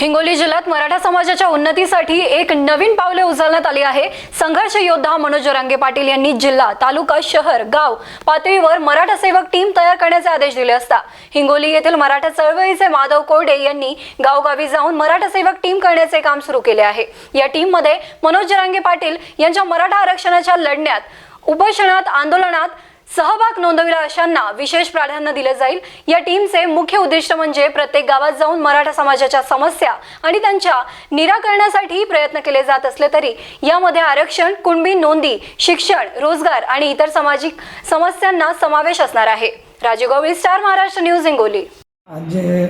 हिंगोली जिल्ह्यात मराठा समाजाच्या उन्नतीसाठी एक नवीन पावले उचलण्यात आली आहे. संघर्ष योद्धा मनोज जरांगे पाटील यांनी जिल्हा तालुका शहर गाव पातळीवर मराठा सेवक टीम तयार करण्याचे आदेश दिले असता. हिंगोली येथील मराठा चळवळीचे माधव कोरडे यांनी गावगावी जाऊन मराठा सेवक टीम करण्याचे काम सुरू केले आहे. या टीममध्ये मनोज जरांगे पाटील यांच्या मराठा आरक्षणाच्या लढण्यात उपोषणात आंदोलनात सहभाग नोंदविला अशांना विशेष प्राधान्य दिले जाईल. या टीमचे मुख्य उद्दिष्ट म्हणजे प्रत्येक गावात जाऊन मराठा समाजाच्या समस्या आणि त्यांच्या निराकरणासाठी प्रयत्न केले जात असले तरी यामध्ये आरक्षण कुणबी नोंदी शिक्षण रोजगार आणि इतर सामाजिक समस्यांना समावेश असणार आहे. Rajiv Gawali star Maharashtra news Hingoli. आज जे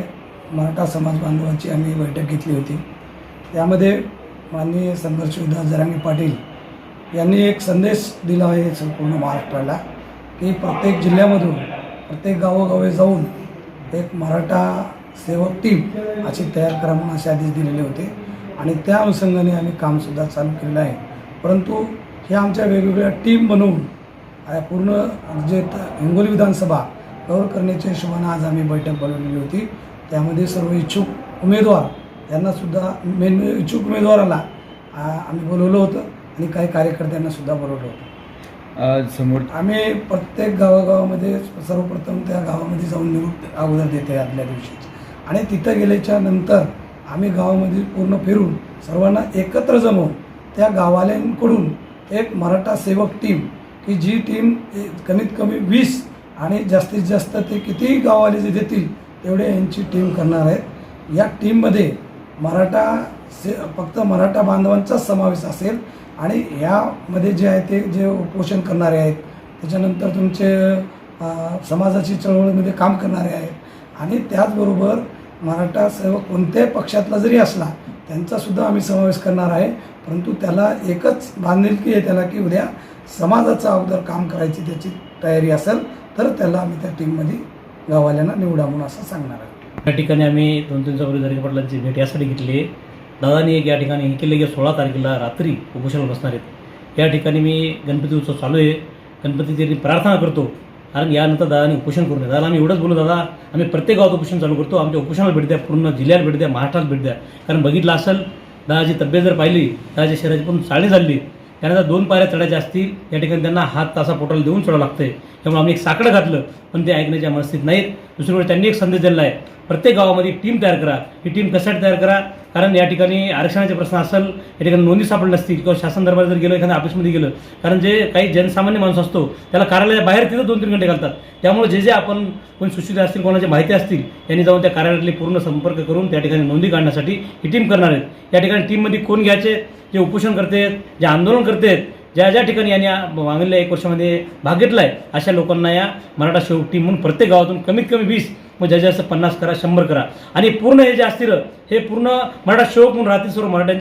मराठा समाज बांधवांची आम्ही बैठक घेतली होती त्यामध्ये माननीय संघर्ष उद्धव जरांगे पाटील यांनी एक संदेश दिला आहे पूर्ण महाराष्ट्राला. की प्रत्येक जिल्ह्यामधून प्रत्येक गावोगावी जाऊन एक मराठा सेवक टीम अशी तयार करा म्हणून असे आदेश दिलेले होते. आणि त्या अनुषंगाने आम्ही कामसुद्धा चालू केलेलं आहे. परंतु हे आमच्या वेगवेगळ्या टीम बनवून पूर्ण जे हिंगोली विधानसभा कव्हर करण्याच्या हिशोबानं आज आम्ही बैठक बोलवलेली होती. त्यामध्ये सर्व इच्छुक उमेदवार यांनासुद्धा मेन इच्छुक उमेदवाराला आम्ही बोलवलं होतं. आणि काही कार्यकर्त्यांनासुद्धा बोलवलं होतं. समोर आम्ही प्रत्येक गावागावामध्ये सर्वप्रथम त्या गावामध्ये जाऊन निरोप अगोदर देते आदल्या दिवशीच आणि तिथं गेल्याच्यानंतर आम्ही गावामध्ये पूर्ण फिरून सर्वांना एकत्र जमवून त्या गावाल्यांकडून एक मराठा सेवक टीम की जी टीम कमीत कमी वीस आणि जास्तीत जास्त ते कितीही गाववाले जे देतील तेवढे यांची टीम करणार आहेत. या टीममध्ये मराठा से फक्त मराठा बांधवांचाच समावेश असेल आणि ह्यामध्ये जे आहे ते जे उपोषण करणारे आहेत त्याच्यानंतर तुमचे समाजाची चळवळीमध्ये काम करणारे आहेत आणि त्याचबरोबर मराठा सेवक कोणत्याही पक्षातला जरी असला त्यांचासुद्धा आम्ही समावेश करणार आहे. परंतु त्याला एकच बांधिलकी आहे त्याला की उद्या समाजाचा अगोदर काम करायची त्याची तयारी असेल तर त्याला आम्ही त्या टीममध्ये गाववाल्यांना निवडा म्हणून असं सांगणार आहे. या ठिकाणी आम्ही दोन तीन चौकडी जरगे पाटलांची भेट यासाठी घेतली दादानी एक या ठिकाणी हे केलं की सोळा तारखेला रात्री उपोषणाला बसणार आहेत. या ठिकाणी मी गणपती उत्सव चालू आहे. गणपतीची प्रार्थना करतो. कारण यानंतर दादानी उपोषण करू नये दादा आम्ही एवढंच बोलू दादा आम्ही प्रत्येक गावात उपोषण चालू करतो. आमच्या उपोषणाला भेट द्या पूर्ण जिल्ह्याला भेट द्या महाराष्ट्रात भेट द्या. कारण बघितलं असेल दादाची तब्येत जर पाहिली दादाच्या शरीराची पण चाळणी झाली. त्यानंतर दोन पायऱ्या चढायच्या असतील या ठिकाणी त्यांना हात तासा पोटाला देऊन सोडावं लागतंय. त्यामुळे आम्ही एक साकडं घातलं पण ते ऐकण्याच्या मनस्थित नाहीत. दुसरीकडे त्यांनी एक संदेश दिला आहे. प्रत्येक गावामध्ये टीम तयार करा. ही टीम कशासाठी तयार करा? कारण या ठिकाणी आरक्षणाचे प्रश्न असेल या ठिकाणी नोंदी सापडल्या नसतील किंवा शासन दरबार जर गेलं एखाद्या ऑफिसमध्ये गेलं कारण जे काही जनसामान्य माणूस असतो त्याला कार्यालया बाहेर तिथं दोन तीन घंटे घालतात. त्यामुळे जे जे आपण कोणी सुशिक्षित असतील कोणाची माहिती असतील यांनी जाऊन त्या कार्यालयातले पूर्ण संपर्क करून त्या ठिकाणी नोंदी काढण्यासाठी ही टीम करणार आहेत या ठिकाणी टीममध्ये कोण घ्यायचे? जे उपोषण करते जे आंदोलन करते ज्या ज्या ठिकाणी यांनी या मागील एक वर्षामध्ये भाग घेतला आहे अशा लोकांना या मराठा शेवक टीम म्हणून प्रत्येक गावातून कमीत कमी वीस मग ज्या जास्त पन्नास करा शंभर करा. आणि पूर्ण हे जे असतील हे पूर्ण मराठा शेवक म्हणून राहतील सर्व मराठ्यांचे